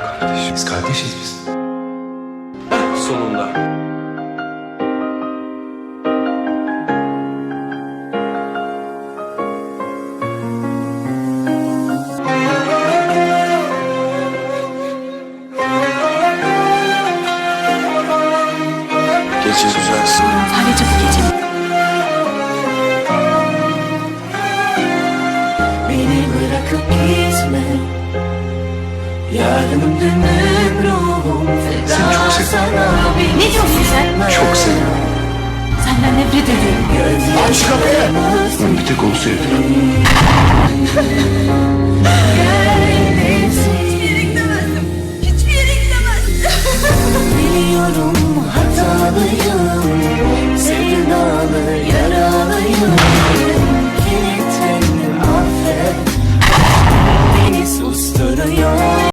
Kardeşim. Biz kardeşiz biz. Sonunda. Gece güzelsin. Sadece Seni çok beni Ne diyorsun sen? Çok seviyorum. Senden nefret ediyorum. Aç kapıyı. Ben bir tek onu sevdim.